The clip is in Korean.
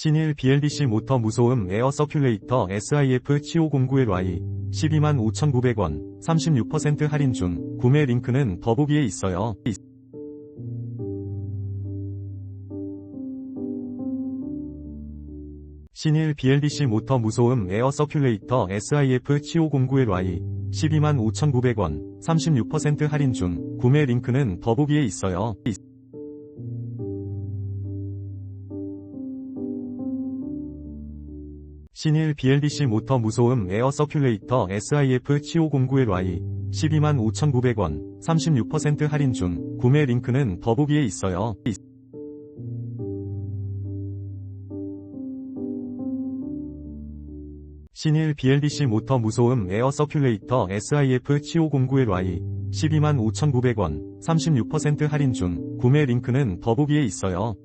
신일 BLDC 모터 무소음 에어 서큘레이터 SIF 7509LY 125,900원 36% 할인 중 구매 링크는 더보기에 있어요. 신일 BLDC 모터 무소음 에어 서큘레이터 SIF 7509LY 125,900원 36% 할인 중 구매 링크는 더보기에 있어요. 신일 BLDC 모터 무소음 에어 서큘레이터 SIF 7509LY 125,900원 36% 할인 중 구매 링크는 더보기에 있어요. 신일 BLDC 모터 무소음 에어 서큘레이터 SIF 7509LY 125,900원 36% 할인 중 구매 링크는 더보기에 있어요.